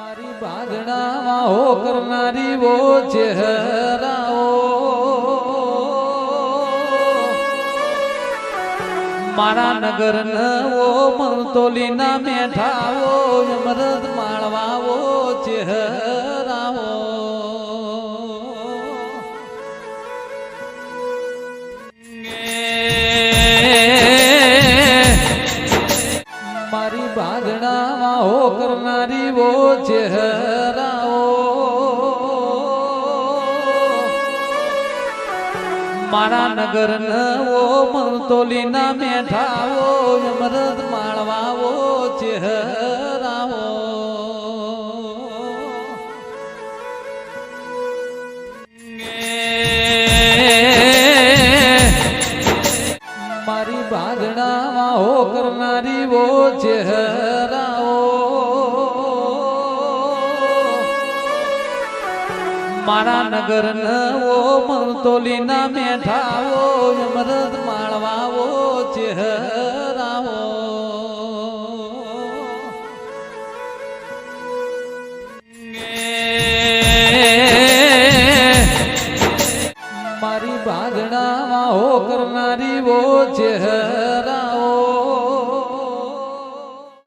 મારી ભાગણામાં હો કરનારી વો ચહેરાઓ. મારા નગર નવો મલતોલીના મેઠાઓ અમૃત માળવાઓ ચહેરાઓ. મારી બાંધણામાં હો કરનારી વો ચહેરાઓ. મારા નગર નવો મલતોલીના મેઠાઓ અમરત ભાગણામાં હો કરનારી વો ચહેરાઓ. મારા નગર નવો મલતોલીના મેઠાઓ અમૃત માળવાઓ મારી બાંધણામાં હો કરનારી વો ચહેરાઓ